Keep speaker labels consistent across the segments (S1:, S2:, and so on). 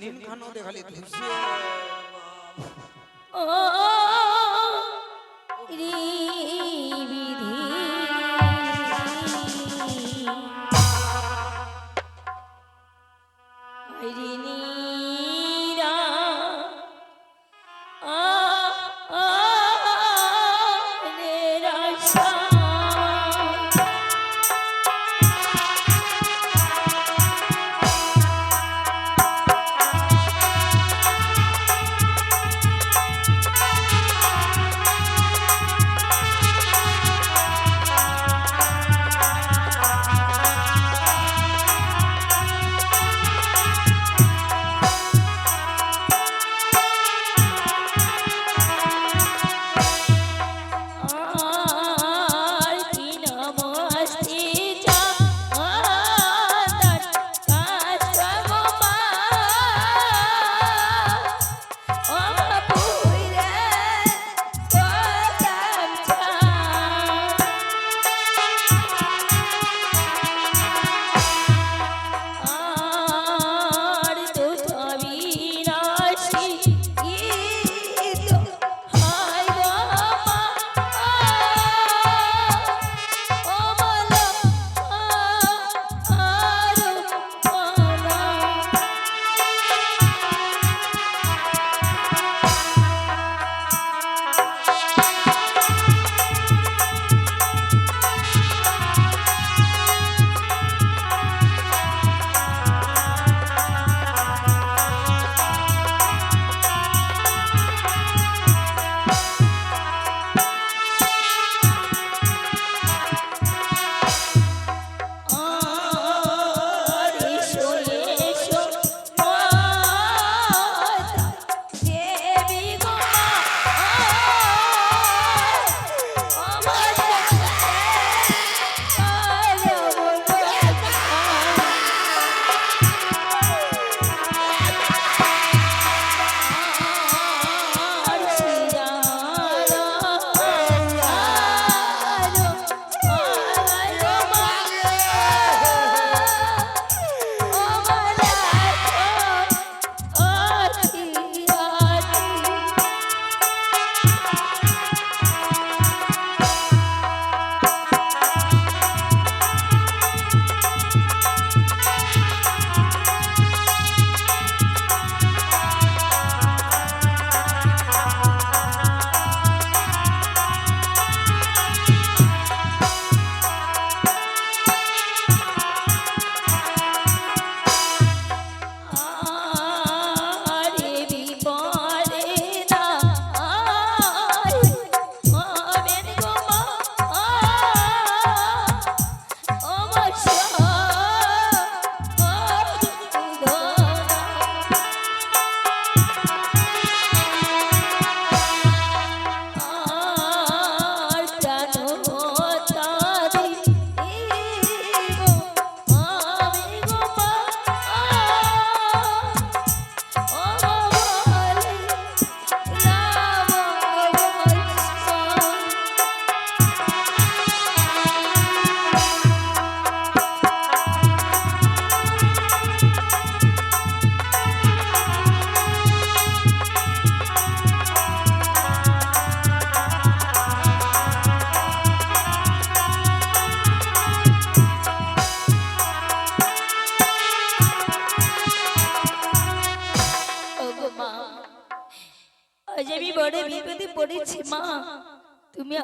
S1: নিন খানো দেখালি ধুসে
S2: ও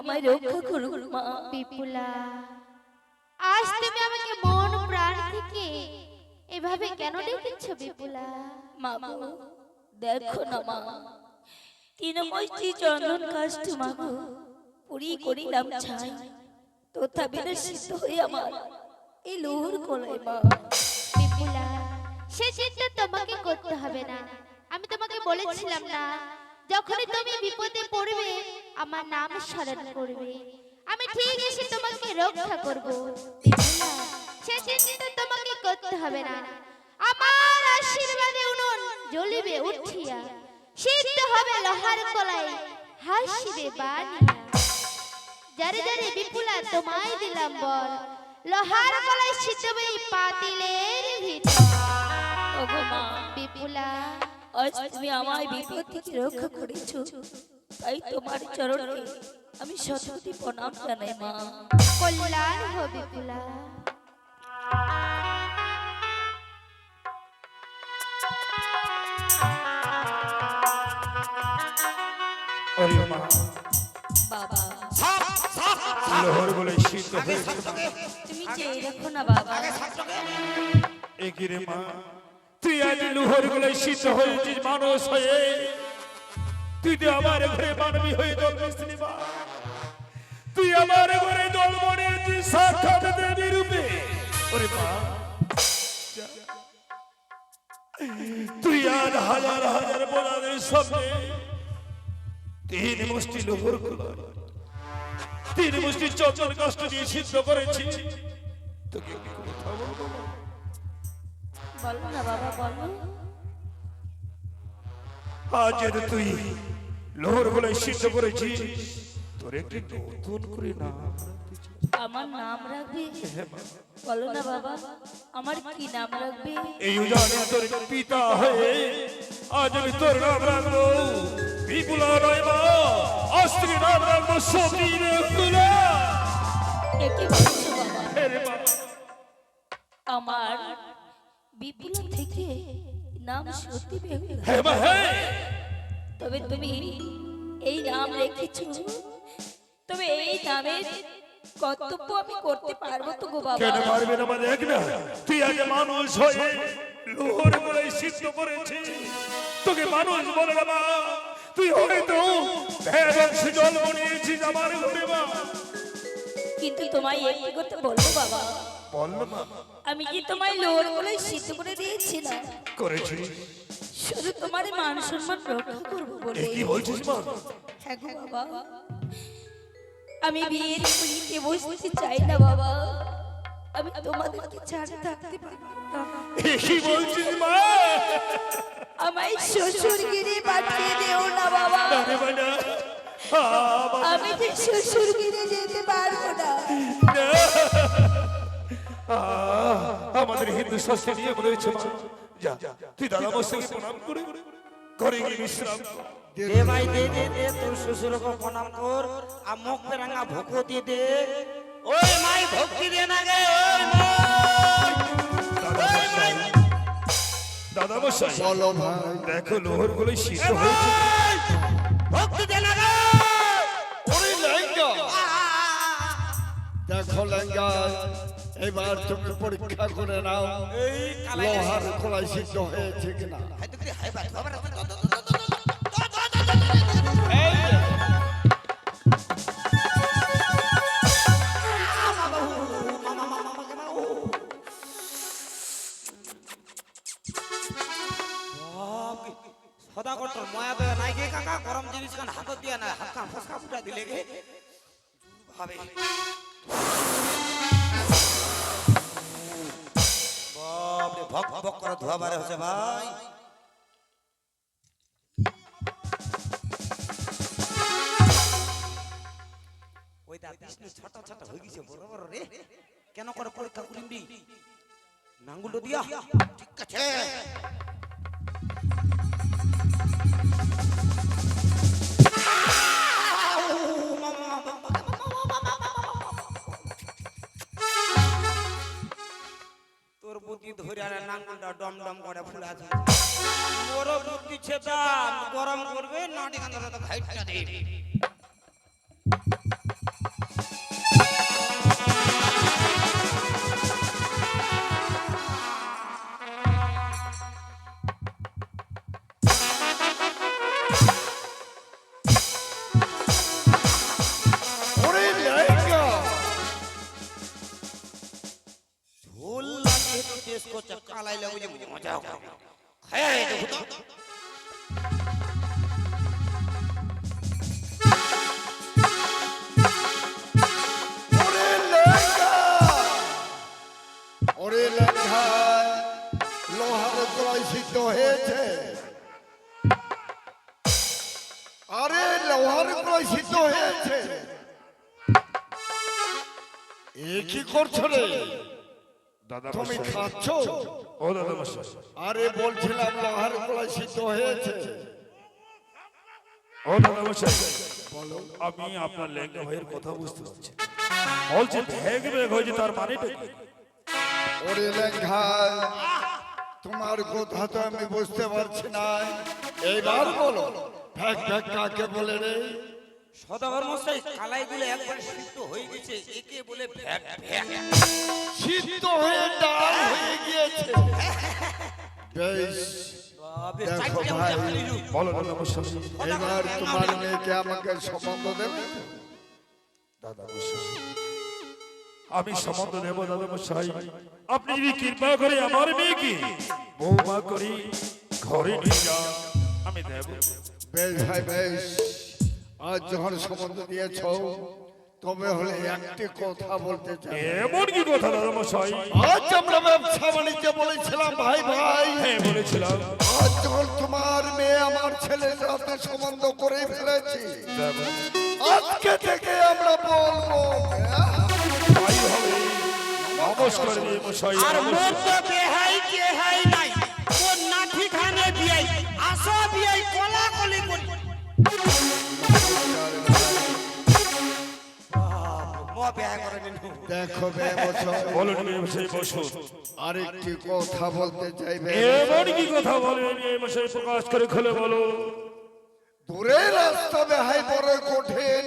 S2: আমায় রক্ষা করো মা।
S3: বিপুলা আজ তুমি আমাকে মন প্রাণ থেকে এভাবে কেন ডেকেছ বিপুলা
S2: মা গো, দেখো না মা। তৃণমূর্তি চন্দন কাষ্ট মা পুরি করিলাম ছাই। তথাপি না সিদ্ধ হয়ে আমার এই লোহর কোলায় মা।
S3: বিপুলা সে চিন্তা তোমাকে করতে হবে না। আমি তোমাকে বলেছিলাম না যখনই তুমি বিপদে পড়বে আমার নাম স্মরণ করবে। আমি ঠিক এসে তোমাকে রক্ষা করব। সে চিন্তা তোমাকে করতে হবে না। আমার আশীর্বাদে উনুন জ্বলিবে উঠিয়া। সিদ্ধ হবে লোহার কলাই। হাসিবে বানিয়া। যারে যারে বিপুলা তোমায় দিলাম বল লোহার কলাই সিদ্ধবে পাতিলের ভিতর।
S2: ওগো মা
S3: বিপুলা।
S2: আজ তুমি আমায় বিপদ থেকে রক্ষা করেছ। তাই তোমার চরণে আমি শতপতি প্রণাম জানাই মা।
S3: কল্যাণ হো বিপুলা
S2: বাবা।
S1: লোহর বলে শীত হয়েছে
S2: তুমি চেয়ে রাখো না বাবা।
S1: এগিরে মা? তুই আজ লোহর বলে শীত হয়েছিস মানুষ হয়ে। তুই তো আমার ঘরে মানবী হয়ে জন্মেছিলি মা। তুই আমার ঘরে জন্ম নিয়েছিস, সাক্ষাৎ দেবী রূপে। ওরে মা। তুই আজ হাজার হাজার বোলাদের সামনে তিন মুষ্টি লোহরগুলো তিন মুষ্টি চঞ্চল কষ্ট দিয়ে সিদ্ধ করেছি। তোকে কথা বলব?
S2: বলো না বাবা বলো
S1: আজ তুই লোহর বলে সিদ্ধ করেছিস তোর একটি নতুন করে চাই।
S2: আমার নাম রাখবে? বলো না বাবা আমার কি নাম রাখবে?
S1: এই উজানে তোর পিতা হয়ে আজ আমি তোর নাম রাখব। বিপুলা মা অস্ত্রী নাম রাখব
S2: বলছো বাবা। আমার বিপুল থেকে নাম সত্যি বেহুলা
S1: হে মা হে
S2: তবে তুমি এই নাম রেখেছো। তবে এই নামের কর্তব্য আমি করতে পারব তো গো বাবা।
S1: কেন পারবে না মা দেখ না? তুই আগে মানুষ হয়ে লোহর বলে সিদ্ধ করেছিস তোকে মানুষ বলে না তুই হয়তো ভেবংশ জন্ম নিয়েছিস আমার ঘরে মা।
S2: কিন্তু তোমায় একটি করতে বলব বাবা।
S1: বল
S2: আমি কি তোমায় লোর বলে সিদ্ধ করে দিয়েছিলাম?
S1: করেছিস
S2: শুধু তোমার মান সম্মান রক্ষা করব বলে।
S1: কি বলছিস মা?
S2: হ্যাঁ গো বাবা। আমি বিয়ের পিড়িতে বসতে চাই না বাবা। আমি তোমাদেরকে ছাড়া থাকতে পারব
S1: কি বলছিস মা?
S2: আমায় শ্বশুর গিরি পাঠিয়ে দিও না বাবা। আমি যে শ্বশুর গিরি যেতে পারব না।
S1: আমাদের হিন্দু শাস্ত্রে নিয়ম রয়েছে যা তুই দাদা বসে প্রণাম করে ঘরে গিয়ে বিশ্রাম
S4: দে ভাই দে দে দে তোর শ্বশুরকে প্রণাম কর। আর মুখ রাঙা ভোকো দিয়ে দে। ওই মাই ভক্তি দে না গে? ওই মাই।
S1: দাদা মশাই দাদা মশাই
S5: বলো ভাই
S1: দেখো লোহরগুলো শীত হয়েছে।
S4: ভক্তি দে না গে?
S5: ওরে লেঙ্গা দেখো লেঙ্গা এবার তুমি পরীক্ষা করে নাও। লোহার খোলাই সিদ্ধ হয়েছে কিনা।
S4: সদা কটর ময়া দে নাই গে কাকা? গরম জিনিস হাত দিয়া না হাত ফুটা দিলে গে ভাবে। ভক ভক করে ধোয়া বারে হচ্ছে ভাই। ওই দা বিষ্ণু ছোট ছোট হয়ে গেছে, বড় বড় রে। কেন করে পরীক্ষা করিম দি নাঙ্গুল দিয়া। ঠিক আছে। নাঙ্গুলটা ডম ডম করে ফুলা আছে। মোর বুদ্ধি ছেদা, গরম করবে, নাটি কান্দা তো খাইটা দে।
S5: তুমি খাচ্ছ?
S1: ও দাদা
S5: আরে বলছিলাম লোহার সিদ্ধ হয়েছে।
S1: ও দাদা মশাই আমি আপনার লেঙ্গা ভাইয়ের কথা বুঝতে পারছি। বলছে ভেগ ভেগ হয়েছে তার মানেটা
S5: ওরে তোমার কথা তো আমি বুঝতে পারছি না। এইবার বলো ফ্যাক ফ্যাক কাকে বলে রে?
S4: সদাগর মশাই কালাইগুলো একবার সিদ্ধ হয়ে গেছে। একে বলে ভ্যাক ভ্যাক
S5: সিদ্ধ হয়ে ডাল হয়ে গিয়েছে। বেশ। দেখো ভাই।
S4: উঠে খালি রূপ।
S1: বলো দাদা মশাই
S5: এবার তোমার মেয়েকে আমাকে সম্বন্ধ দেবে?
S1: দাদা আমি সম্বন্ধ দেব দাদা মশাই। আপনি যদি কৃপা করে আমার মেয়েকে বৌমা করি ঘরে নিয়ে যান আমি দেব।
S5: বেশ ভাই বেশ। আজ যখন সম্বন্ধ দিয়েছ তবে হলে একটি কথা বলতে চাই।
S1: এমন কি কথা দাদা মশাই
S5: আজ আমরা ব্যবসা বাণিজ্য বলেছিলাম ভাই ভাই।
S1: হ্যাঁ বলেছিলাম।
S5: আজ যখন তোমার মেয়ে আমার ছেলের সাথে সম্বন্ধ করে ফেলেছি আজকে থেকে আমরা বলব
S1: হবে। নমস্কার মশাই।
S4: আর মোর। তো বেহাই
S5: দেখো
S1: বলুন মশাই
S5: আরেকটি কথা বলতে চাইবে।
S1: এমন কি কথা বলেন মশাই প্রকাশ করে খুলে বলো।
S5: দূরে রাস্তা বেহাই বড় কঠিন।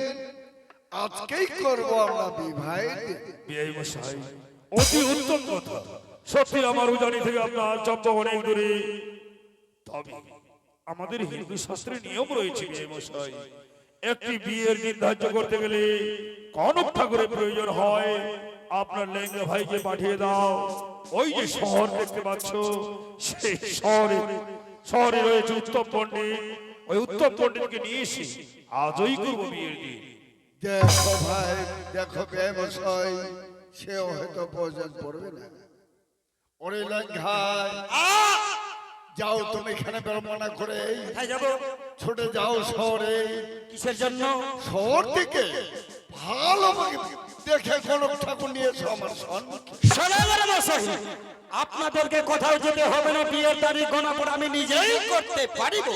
S5: আজকেই করব আমরা বিবাহ
S1: বিয়ে মশাই অতি উত্তম কথা। সত্যি আমার উজানি থেকে আপনার চম্পা অনেক দূরে। তবে আমাদের হিন্দু শাস্ত্রে নিয়ম রয়েছে বিয়ে মশাই। একটি বিয়ের দিন ধার্য করতে গেলে কনক ঠাকুরের প্রয়োজন হয়। আপনার লেঙ্গা ভাইকে পাঠিয়ে দাও। ওই যে শহর দেখতে পাচ্ছ সেই শহরে শহরে রয়েছে উত্তম পণ্ডিত। ওই উত্তম পণ্ডিতকে নিয়ে এসে আজই করব বিয়ের দিন।
S5: দেখো ভাই দেখো ব্যবসায় সেও হয়তো প্রয়োজন পড়বে না। ওরে যাও তুমি এখানে বেরোমনা করে।
S4: কোথায় যাব।
S5: ছুটে যাও শহরে।
S4: কিসের জন্য?
S5: শহর থেকে ভালো দেখে কোন ঠাকুর নিয়ে এসো আমার
S4: মশাই আপনাদেরকে কোথাও যেতে হবে না বিয়ের তারিখ গণা আমি নিজেই করতে পারিব।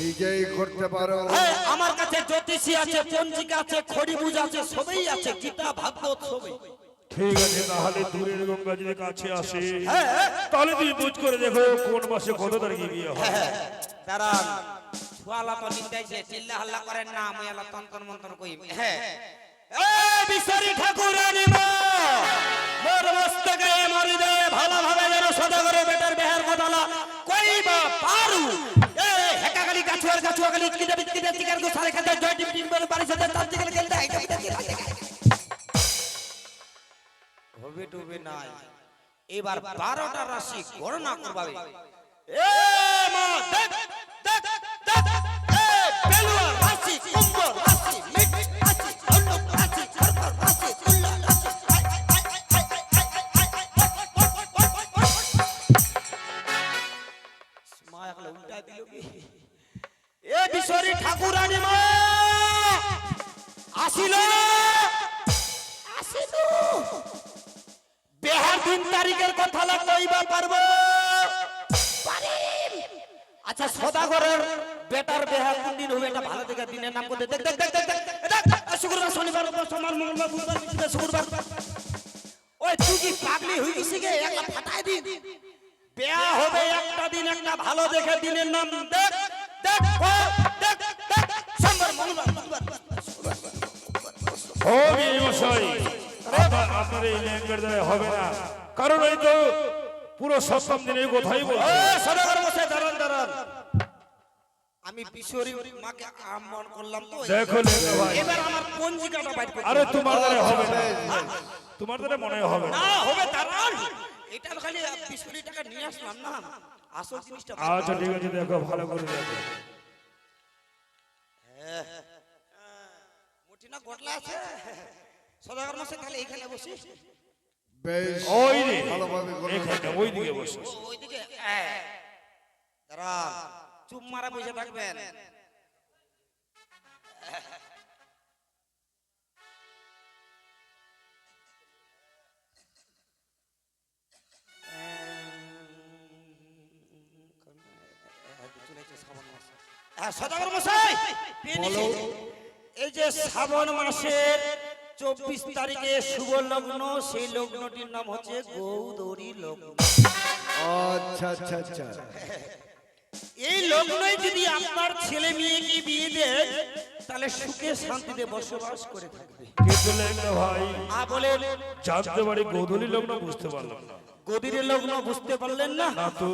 S5: নিজেই করতে পারো।
S4: হ্যাঁ আমার কাছে জ্যোতিষী আছে পঞ্জিকা আছে খড়িবুজ আছে সবই আছে গীতা ভাগবত সবই
S1: ঠিক আছে তাহলে দূরের গঙ্গা যদি কাছে আসে
S4: হ্যাঁ।
S1: তাহলে তুমি বুঝ করে দেখো কোন মাসে কত তারিখে বিয়ে হয়।
S4: দাঁড়ান। ছুয়ালা তো চিল্লা হাল্লা করেন না আমি আলা কই? হ্যাঁ। আনিব মোর মস্তকে মরি দে ভালো ভাবে যেন সদাগরে বেটার বেহার কথালা কইবা পারু। এ হেকাগালি গাছুয়ার গাছুয়া গালি কিদে বিকিদে চিকার গো সারে খাতে জয় টিম টিম বলে বাড়ি সাথে তার খেলতে ডুবে নাই এবার বারোটা রাশি গণনা করবে মা ঠাকুরানী মা দিন তারিখের কথা লা কইবা পারব আচ্ছা সদাগরের বেটার বেহার কোন দিন হবে এটা ভালো দেখে দিনের নাম করে দেখ দেখ দেখ দেখ শুক্রবার শনিবার সোমবার মঙ্গলবার বুধবার শুক্রবার ওই তুই কি পাগলি হয়ে গেছিস গে একটা ফাটাই দিন বেয়া হবে একটা দিন একটা ভালো দেখে দিনের নাম দেখ দেখ ও, দেখ দেখ সোমবার মঙ্গলবার বুধবার
S1: ও মশাই আপনার- এই ল্যাঙ্গের হবে না। কারণ এই তো পুরো সপ্তম দিন কথাই বলছে।
S4: দাঁড়ান, দাঁড়ান। আমি বিশ্বরী মাকে আহ্বান করলাম তো।
S1: দেখো
S4: এবার আমার পঞ্জিকাটা বাইর করতে
S1: আরে তোমার দ্বারা হবে না। তোমার দ্বারা মনে হবে না।
S4: হবে দাঁড়ান এটা খালি বিশ টাকা নিয়ে আসলাম না। আসল জিনিসটা
S1: আচ্ছা ঠিক আছে দেখো ভালো করে দেখো।
S4: সদাগর মশাই তাহলে এখানে
S5: বেশ ভালোভাবে
S4: দাঁড়া চুপ মারা বসে থাকবেন। হ্যাঁ, এই যে শ্রাবণ মাসের চব্বিশ তারিখে শুভ লগ্ন সেই লগ্নটির নাম হচ্ছে গৌদরী লগ্ন।
S5: আচ্ছা আচ্ছা আচ্ছা।
S4: এই লগ্নই যদি আপনার ছেলে মেয়েকে বিয়ে দেয় তাহলে সুখে শান্তিতে বসবাস করে থাকবে।
S1: কে ভাই?
S4: আ বলেন।
S1: জানতে পারি গোধূলি লগ্ন বুঝতে পারলাম না।
S4: গদিরে লগ্ন বুঝতে পারলেন না?
S1: না তো।